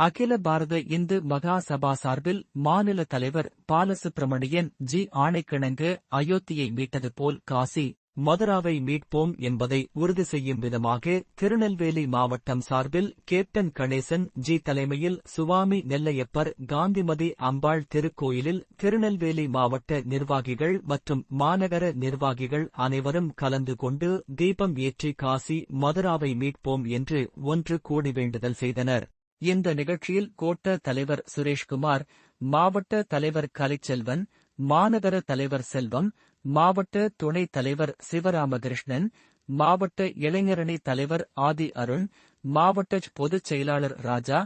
அகில பாரத இந்து மகா சபா சார்பில் மாநில தலைவர் பாலசுப்பிரமணியன் ஜி ஆணைக்கிணங்க அயோத்தியை மீட்டது போல் காசி மதுராவை மீட்போம் என்பதை உறுதி செய்யும் விதமாக திருநெல்வேலி மாவட்டம் சார்பில் கேப்டன் கணேசன் ஜி தலைமையில் சுவாமி நெல்லையப்பர் காந்திமதி அம்பாள் திருக்கோயிலில் திருநெல்வேலி மாவட்ட நிர்வாகிகள் மற்றும் மாநகர நிர்வாகிகள் அனைவரும் கலந்து கொண்டு தீபம் ஏற்றி காசி மதுராவை மீட்போம் என்று ஒன்று கூடி வேண்டுதல் செய்தனர். இந்த நிகழ்ச்சியில் கோட்ட தலைவர் சுரேஷ்குமார் மாவட்ட தலைவர் கலைச்செல்வன் மாநகர தலைவர் செல்வம் மாவட்ட துணைத் தலைவர் சிவராமகிருஷ்ணன் மாவட்ட இளைஞரணி தலைவர் ஆதி அருண் மாவட்ட பொதுச் செயலாளர் ராஜா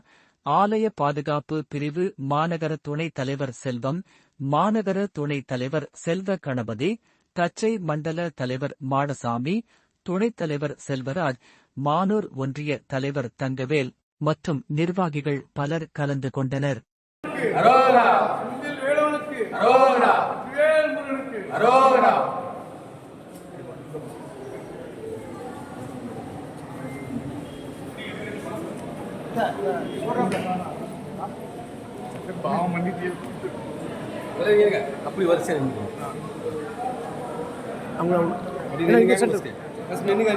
ஆலய பாதுகாப்பு பிரிவு மாநகர துணைத் தலைவர் செல்வம் மாநகர துணைத் தலைவர் செல்வ கணபதி தச்சை மண்டல தலைவர் மாடசாமி துணைத் தலைவர் செல்வராஜ் மானூர் ஒன்றிய தலைவர் தங்கவேல் மற்றும் நிர்வாகிகள் பலர் கலந்து கொண்டனர். அரோகரா. வேல் முருகனுக்கு அரோகரா பாவம் பண்ணிட்டு விலகிருங்க. அப்படி வரிசை நின்னுங்க. அப்படி நின்னுங்க, first. First நின்னுங்க,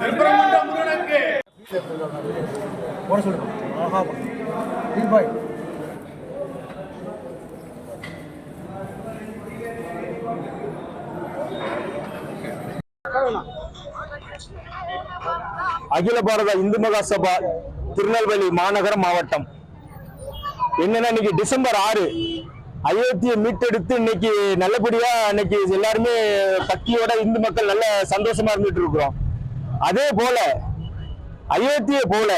முருகனுக்கு போட சொல்லுங்க. ஆஹா அகில பாரத இந்து மகா சபா திருநெல்வேலி மாநகர மாவட்டம். என்னன்னா இன்னைக்கு டிசம்பர் ஆறு. அயோத்தியை மீட்டெடுத்து இன்னைக்கு நல்லபடியா இன்னைக்கு எல்லாருமே பக்தியோட இந்து மக்கள் நல்ல சந்தோஷமா இருந்துட்டு இருக்கிறோம். அதே போல அயோத்தியை போல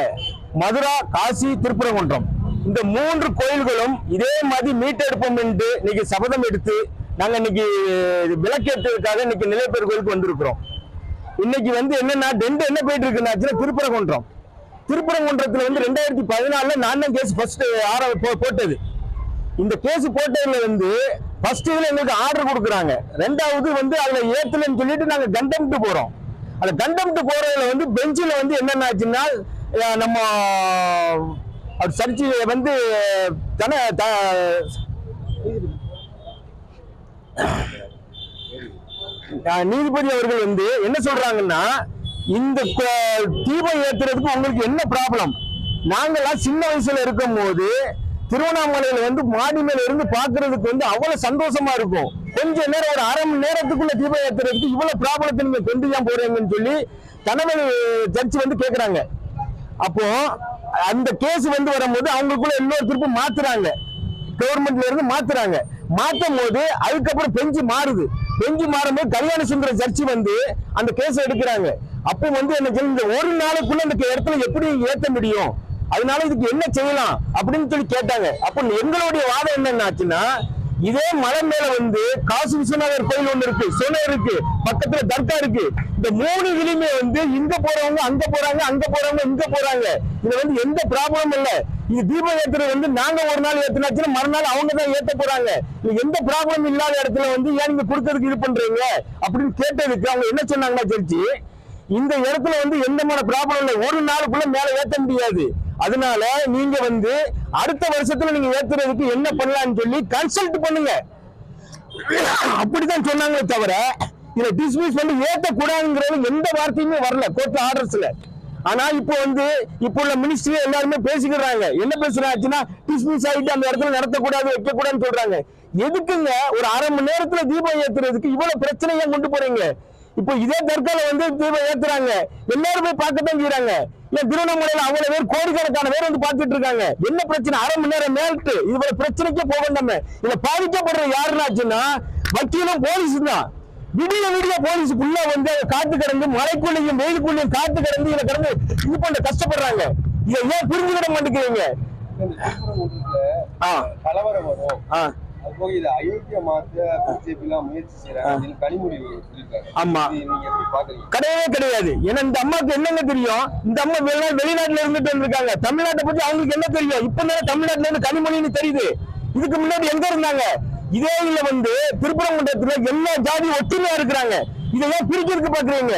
மதுரா காசி திருப்பரங்குன்றம். இந்த மூன்று கோயில்களும் இதே மாதிரி மீட்டெடுப்போம் என்று இன்னைக்கு சபதம் எடுத்து நாங்கள் இன்னைக்கு விளக்கேற்றதுக்காக இன்னைக்கு நிலைப்பேர் கோயிலுக்கு வந்திருக்கிறோம். இன்னைக்கு வந்து என்னன்னா ரெண்டு என்ன போயிட்டு இருக்குன்னாச்சுன்னா திருப்பரங்குன்றம். திருப்பரங்குன்றத்தில் வந்து ரெண்டாயிரத்தி பதினாலுல நான் தான் கேஸ் ஃபர்ஸ்ட் ஆர போட்டது. இந்த கேஸ் போட்டதுல வந்து ஃபர்ஸ்ட் இதுல எங்களுக்கு ஆர்டர் கொடுக்குறாங்க. ரெண்டாவது வந்து அதுல ஏத்தலன்னு சொல்லிட்டு நாங்கள் கண்டம்ட்டு போறோம். அந்த கண்டம்ட்டு போறதுல வந்து பெஞ்சில் வந்து என்னென்ன ஆச்சுன்னா நம்ம சர்ச்சில் வந்து தன த- நீதிபதி அவர்கள் வந்து என்ன சொல்றாங்கன்னா இந்த தீபம் ஏத்துறதுக்கு உங்களுக்கு என்ன ப்ராப்ளம் நாங்கெல்லாம் சின்ன வயசுல இருக்கும் போது திருவண்ணாமலையில வந்து மாடி மேல இருந்து பாக்குறதுக்கு வந்து அவ்வளவு சந்தோஷமா இருக்கும். கொஞ்ச நேரம் ஒரு அரை மணி நேரத்துக்குள்ள தீபம் ஏற்றுறதுக்கு இவ்வளவு ப்ராப்ளத்தை நீங்க கொண்டு ஏன் போறீங்கன்னு சொல்லி தலைமை ஜட்ஜி வந்து கேக்குறாங்க. அப்போ அந்த கேஸ் வந்து வரும்போது அவங்களுக்குள்ள இன்னொரு திருப்பி மாத்துறாங்க. கவர்மெண்ட்ல இருந்து மாத்துறாங்க. மாத்தும் போது அதுக்கப்புறம் பெஞ்சு மாறுது. பெஞ்சு மாறும்போது கல்யாண சுந்தர சர்ச்சி வந்து அந்த கேஸ் எடுக்கிறாங்க. அப்போ வந்து என்ன இந்த ஒரு நாளுக்குள்ள அந்த இடத்துல எப்படி ஏத்த முடியும்? அதனால இதுக்கு என்ன செய்யலாம்? அப்படின்னு சொல்லி கேட்டாங்க. அப்போ எங்களுடைய வாதம் என்னென்னாச்சுன்னா இதே மலை மேல வந்து காசி விஸ்வநாதர் கோயில் ஒண்ணு இருக்கு சொன இருக்கு பக்கத்துல தர்கா இருக்கு. இந்த மூணு இதுலயுமே வந்து இங்க போறவங்க அங்க போறாங்க அங்க போறவங்க இங்க போறாங்க. இதுல வந்து எந்த ப்ராப்ளமும் இல்ல. இது தீபம் ஏத்துறது வந்து நாங்க ஒரு நாள் ஏத்துனாச்சுன்னா மறுநாள் அவங்க தான் ஏத்த போறாங்க. இது எந்த ப்ராப்ளம் இல்லாத இடத்துல வந்து ஏன் நீங்க கொடுக்கறதுக்கு இது பண்றீங்க? அப்படின்னு கேட்டதுக்கு அவங்க என்ன சொன்னாங்கன்னா தெரிஞ்சு இந்த இடத்துல வந்து எந்த மாதிரி ப்ராப்ளம் இல்லை. ஒரு நாளுக்குள்ள மேல ஏத்த முடியாது. அதனால நீங்க வந்து அடுத்த வருஷத்துல நீங்க ஏத்துறதுக்கு என்ன பண்ணலாம்னு சொல்லி கன்சல்ட் பண்ணுங்க. அப்படிதான் சொன்னாங்களே தவிர இதை டிஸ்மிஸ் பண்ணி ஏத்த கூடாதுங்கிறது எந்த வார்த்தையுமே வரல கோர்ட் ஆர்டர்ஸ்ல ஆனா இப்போ வந்து இப்போ உள்ள மினிஸ்டர் எல்லாருமே பேசிக்கிறாங்க. என்ன பேசுறாச்சுன்னா டிஸ்மிஸ் ஆகிட்டு அந்த இடத்துல நடத்தக்கூடாது வைக்கக்கூடாதுன்னு சொல்றாங்க. எதுக்குங்க ஒரு அரை மணி நேரத்துல தீபம் ஏத்துறதுக்கு இவ்வளவு பிரச்சனையா கொண்டு போறீங்க? இப்போ இதே தற்கால வந்து தீபம் ஏத்துறாங்க. எல்லாருமே பார்க்கத்தான் செய்யறாங்க ஏன் திருவண்ணாமலையில அவ்வளவு பேர் கோடிக்கணக்கான பேர் வந்து பார்த்துட்டு இருக்காங்க. என்ன பிரச்சனை? அரை மணி நேரம் மேல்ட்டு. இவ்வளவு பிரச்சனைக்கே போக வேண்டாமே. இதுல பாதிக்கப்படுற யாருன்னாச்சுன்னா வக்கீலும் போலீஸ் தான். விடிய விடிய போலீஸ் ஃபுல்லா வந்து காத்து கிடந்து மழைக்குள்ளையும் வெயிலுக்குள்ளையும் காத்து கிடந்து இதுல கிடந்து இது பண்ண கஷ்டப்படுறாங்க. இதை ஏன் புரிஞ்சுக்கிட மாட்டேங்கிறீங்க? கலவரம் வரும். போக இது அயோத்தியா மாத்த பிஜேபி எல்லாம் முயற்சி செய்யறாங்க கனிமொழி ஆமா. கிடையவே கிடையாது. ஏன்னா இந்த அம்மாவுக்கு என்னங்க தெரியும்? இந்த அம்மா வெளிநா வெளிநாட்டுல இருந்துட்டு வந்திருக்காங்க. தமிழ்நாட்டை பத்தி அவங்களுக்கு என்ன தெரியும்? இப்ப தானே தமிழ்நாட்டுல இருந்து கனிமொழின்னு தெரியுது. இதுக்கு முன்னாடி எங்க இருந்தாங்க? இதே இல்ல வந்து திருப்பரங்குன்றத்துல எல்லா ஜாதி ஒற்றுமையா இருக்கிறாங்க. இதை ஏன் பிரிக்கிறதுக்கு பாக்குறீங்க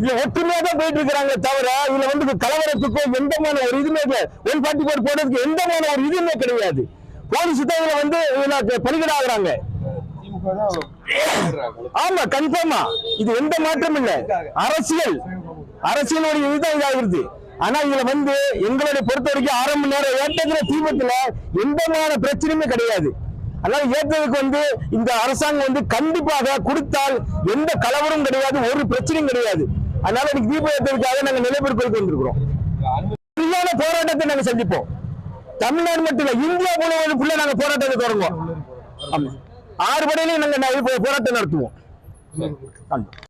இதுல ஒற்றுமையா தான் போயிட்டு இருக்கிறாங்க தவிர இதுல வந்து கலவரத்துக்கோ எந்தமான ஒரு இதுவுமே இல்லை. ஒன் ஃபார்ட்டி ஃபோர் போடுறதுக்கு எந்தமான ஒரு இதுவுமே கிடையாது. போலீஸ் தான் இதுல வந்து இதுல பலிகடாகிறாங்க. ஆமா கன்ஃபார்மா இது எந்த மாற்றம் இல்ல. அரசியல். அரசியலுடைய இதுதான் இதாகிறது. ஆனா இதுல வந்து எங்களுடைய பொறுத்த வரைக்கும் அரை மணி நேரம் ஏற்றத்துல தீபத்துல எந்தமான பிரச்சனையுமே கிடையாது. அதனால ஏற்றதுக்கு வந்து இந்த அரசாங்கம் வந்து கண்டிப்பாக கொடுத்தால் எந்த கலவரம் கிடையாது ஒரு பிரச்சனையும் கிடையாது. அதனால இன்னைக்கு தீபம் ஏற்றதுக்காக நாங்க நிலைப்பெறுப்பதற்கு வந்திருக்கிறோம். சரியான போராட்டத்தை நாங்க சந்திப்போம். தமிழ்நாடு மட்டும் இல்ல இந்தியா முழுவதுக்குள்ள நாங்க போராட்டத்தை தொடங்குவோம். ஆமா. ஆறு படையிலையும் நாங்க போராட்டம் நடத்துவோம். ஆமா.